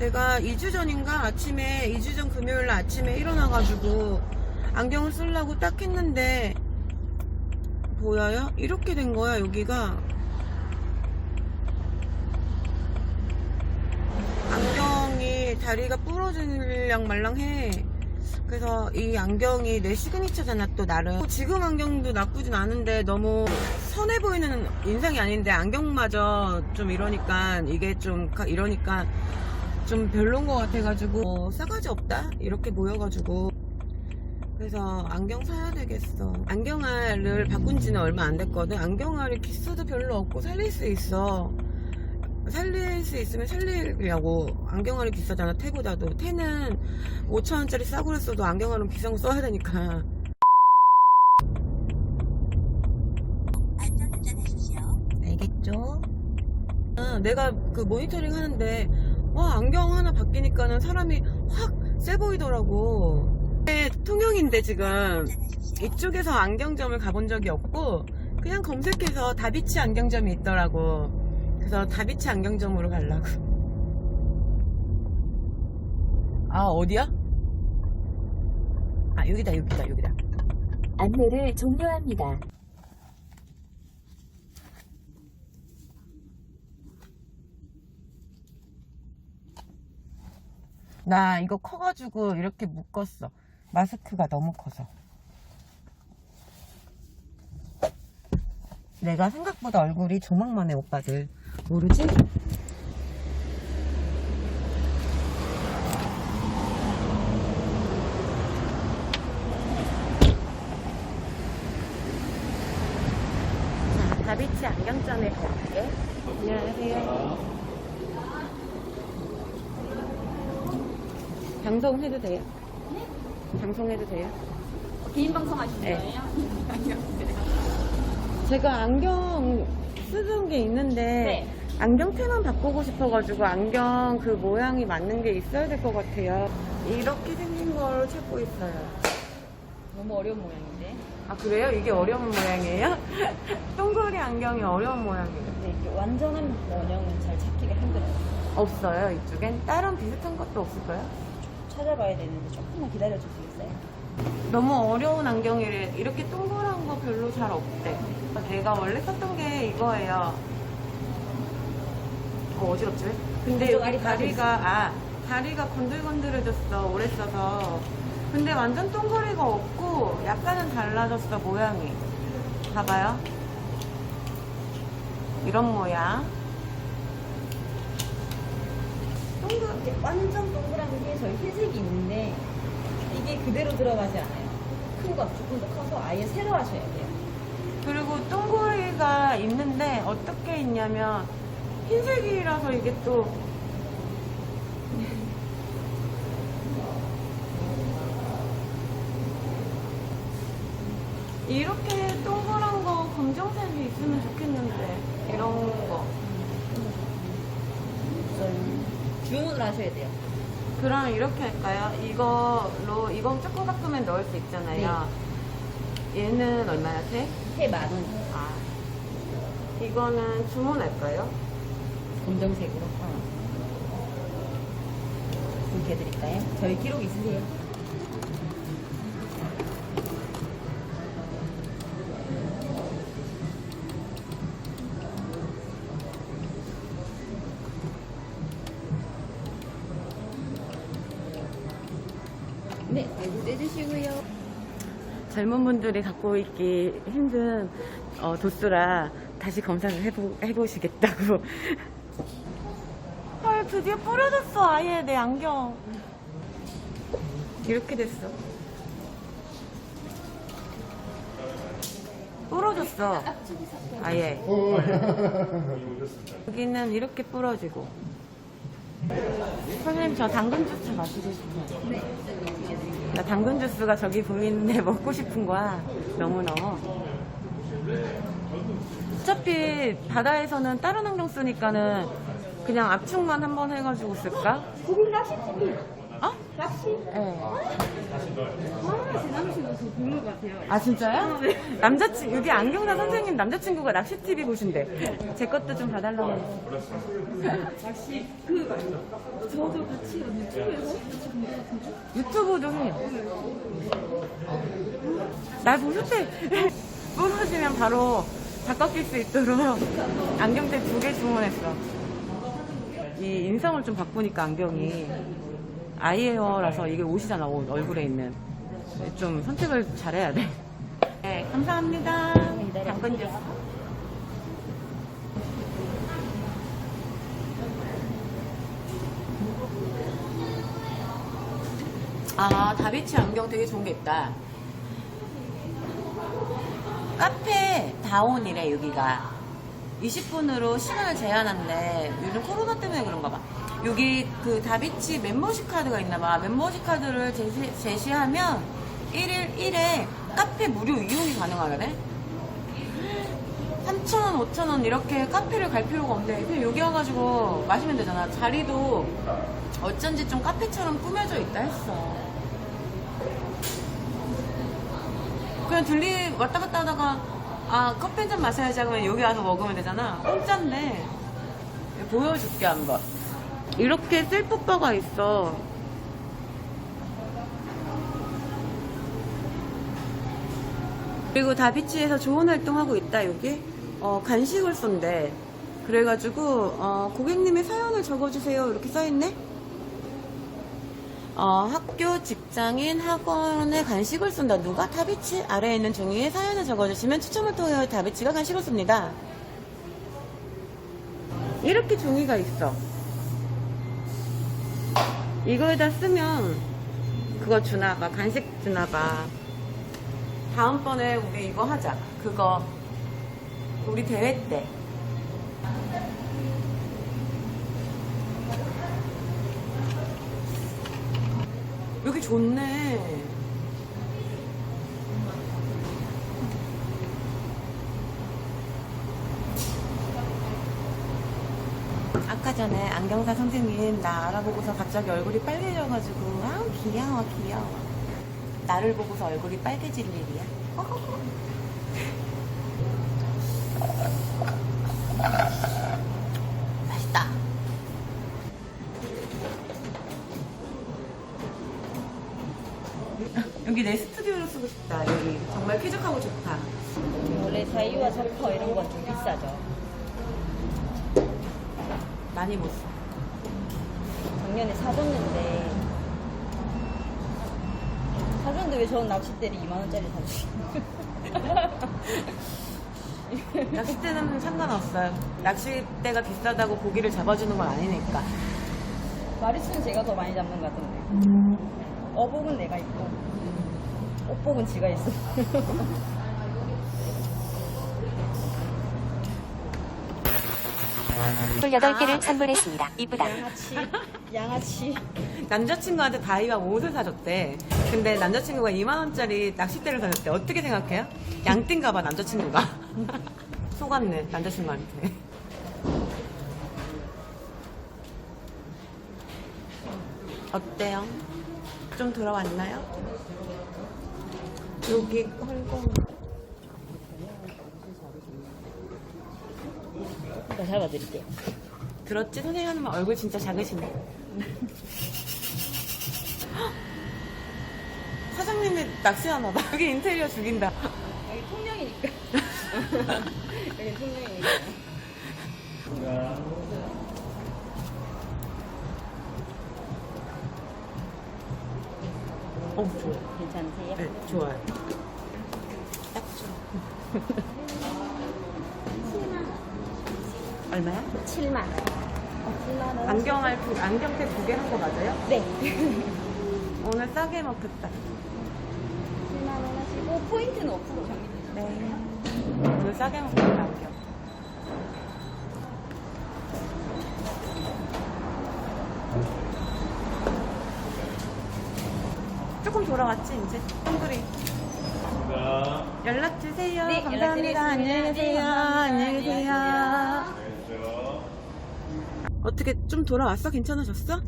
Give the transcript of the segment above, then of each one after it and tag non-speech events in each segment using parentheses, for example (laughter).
내가 2주 전인가? 아침에 2주 전 금요일 날 아침에 일어나가지고 안경을 쓰려고 딱 했는데 보여요? 이렇게 된 거야 여기가. 안경이 다리가 부러질랑 말랑해. 그래서 이 안경이 내 시그니처잖아 또 나름. 지금 안경도 나쁘진 않은데 너무 선해 보이는 인상이 아닌데 안경마저 좀 이러니까 이게 좀 가- 이러니까 좀 별론 것 같아가지고 어, 싸가지 없다? 이렇게 보여가지고. 그래서 안경 사야 되겠어. 안경알을 바꾼 지는 얼마 안 됐거든. 안경알이 기스도 별로 없고 살릴 수 있어. 살릴 수 있으면 살리려고. 안경알이 비싸잖아 태보다도. 태는 5천원짜리 싸구려 써도 안경알은 비싼 거 써야 되니까. 알겠죠? 아, 내가 그 모니터링 하는데 와 안경 하나 바뀌니까는 사람이 확 세 보이더라고 네, 통영인데 지금 이쪽에서 안경점을 가본 적이 없고 그냥 검색해서 다비치 안경점이 있더라고 그래서 다비치 안경점으로 가려고 아 어디야? 아 여기다 여기다 여기다 안내를 종료합니다. 나 이거 커가지고 이렇게 묶었어. 마스크가 너무 커서. 내가 생각보다 얼굴이 조망만 해, 오빠들. 모르지? 자, 다비치 안경점에 갈게. 안녕하세요. 방송해도 돼요? 방송해도 돼요? 개인 방송 하시는 네. 거예요? (laughs) 제가 안경 쓰던 게 있는데 네. 안경테만 바꾸고 싶어가지고 안경 그 모양이 맞는 게 있어야 될 것 같아요. 이렇게 생긴 걸 찾고 있어요. 너무 어려운 모양인데. 아 그래요? 이게 어려운 모양이에요? (laughs) 동그리 안경이 어려운 모양이에요. 네, 이게 완전한 원형은 잘 찾기가 힘들어요. 없어요 이쪽엔? 다른 비슷한 것도 없을까요? 찾아봐야 되는데 조금만 기다려줄 수 있어요? 너무 어려운 안경이래. 이렇게 동그란 거 별로 잘 없대. 내가 원래 썼던 게 이거예요. 어, 어지럽지? 근데 여기 빠져 다리가, 아, 다리가 건들건들해졌어. 오래 써서. 근데 완전 동그리가 없고, 약간은 달라졌어, 모양이. 봐봐요. 이런 모양. 동그, 이렇게 완전 동그란 게 저희 흰색이 있는데 이게 그대로 들어가지 않아요. 큰거 조금 더 커서 아예 새로 하셔야 돼요. 그리고 동그리가 있는데, 어떻게 있냐면, 흰색이라서 이게 또, 이렇게 동그란 거 검정색이 있으면 좋겠는데 이런 거 우선 주문을 하셔야 돼요. 그럼 이렇게 할까요? 이거로 이건 조금 깎으면 넣을 수 있잖아요 얘는 얼마야 돼? 해만 원. 아 이거는 주문할까요? 검정색으로. 어. 이렇게 해드릴까요? 저희 기록 있으세요? 네, 얼굴 떼주시고요. 젊은 분들이 갖고 있기 힘든 어, 도수라 다시 검사를 해보, 해보시겠다고. 헐 드디어 부러졌어 아예 내 안경. 이렇게 됐어. 부러졌어. 아예. 여기는 이렇게 부러지고 선생님 저 당근 주스 마시고 싶어요 나 당근 주스가 저기 보이는데 (laughs) 먹고 싶은 거야. 너무너무. 어차피 바다에서는 다른 안경 쓰니까는 그냥 압축만 한번 해가지고 쓸까? 고민을 하시지. 어? 낚시? 네. 아, 제 남친도 저 보는 것 같아요. 아 진짜요? 남자친 여기 안경사 선생님 남자친구가 낚시 TV 보신대. 제 것도 좀 봐달라고. 낚시, 그, 저도 같이 유튜브에서 같이 본것 같은데? 유튜브도 해. 날 보셨대. 부르시면 (laughs) 바로 바꿔낄 수 있도록 안경테 두개 주문했어. 이 인성을 좀 바꾸니까 안경이 아이웨어라서 이게 옷이잖아 옷 얼굴에 있는 좀 선택을 잘해야 돼. 네 감사합니다. 당근 주스. 아, 다비치 안경 되게 좋은 게 있다. 카페 다온이래, 여기가. 20분으로 시간을 제한한대. 요즘 코로나 때문에 그런가 봐. 여기 그 다비치 멤버십 카드가 있나 봐. 멤버십 카드를 제시, 제시하면 1일 1회 카페 무료 이용이 가능하네. 3,000원, 5,000원 이렇게 카페를 갈 필요가 없는데 그냥 여기 와가지고 마시면 되잖아. 자리도 어쩐지 좀 카페처럼 꾸며져 있다 했어. 그냥 들리 왔다 갔다 하다가 아 커피 한 잔 마셔야지 하면 여기 와서 먹으면 되잖아. 공짜인데 보여줄게 한번. 이렇게 셀프바가 있어. 그리고 다비치에서 좋은 활동하고 있다 여기 어, 간식을 쏜대 그래가지고 어, 고객님의 사연을 적어주세요 이렇게 써있네 어, 학교, 직장인, 학원에 간식을 쏜다. 누가? 다비치? 아래에 있는 종이에 사연을 적어주시면 추첨을 통해 다비치가 간식을 쏩니다. 이렇게 종이가 있어. 이거에다 쓰면 그거 주나봐. 간식 주나봐. 다음번에 우리 이거 하자. 그거 우리 대회 때. 여기 좋네. 전에 안경사 선생님 나 알아보고서 갑자기 얼굴이 빨개져가지고 아우 귀여워 귀여워. 나를 보고서 얼굴이 빨개질 일이야. (laughs) 맛있다. 여기 내 스튜디오로 쓰고 싶다. 여기 정말 쾌적하고 좋다. 원래 자이와 저퍼 이런 건 좀 비싸죠. 많이 못 써. 작년에 사줬는데, 사줬는데 왜 저는 낚싯대를 2만 원짜리 사주시는 (laughs) 낚싯대는 상관없어요. 낚싯대가 비싸다고 고기를 잡아주는 건 아니니까. 마리수는 제가 더 많이 잡는 것 같은데. 어복은 내가 있고, 옷복은 지가 있어. (laughs) 28개를 선물했습니다. 이쁘다. 양아치, 양아치. 남자친구한테 다이와 옷을 사줬대. 근데 남자친구가 2만원짜리 낚싯대를 사줬대. 어떻게 생각해요? 양띵가 봐, 남자친구가. (laughs) 속았네, 남자친구한테. 어때요? 좀 돌아왔나요? 여기 헐 거더 잡아드릴게요. 들었지? 선생님 하는 말 얼굴 진짜 작으시네. (laughs) 사장님이 낚시하나 봐. 여기 인테리어 죽인다. 여기 통영이니까. (laughs) 여기 통영이니까. 어, 좋아. 괜찮으세요? 네, 좋아요. 딱 좋아. (laughs) 얼마야? 7만. 7만 원. 안경알 두, 안경테 두개 한 거 맞아요? 네. (laughs) 오늘 싸게 먹겠다. 7만 원 하시고 포인트는 5% 정리되죠. 네. 오늘 싸게 먹겠다, 안경. 조금 돌아왔지, 이제? 한글이. 연락 주세요. 네, 감사합니다. 연락드리겠습니다. 안녕히 계세요. 네, 감사합니다. 안녕히 계세요. 안녕히 어떻게 좀 돌아왔어? 괜찮아졌어?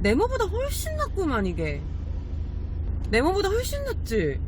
네모보다 훨씬 낫구만 이게 네모보다 훨씬 낫지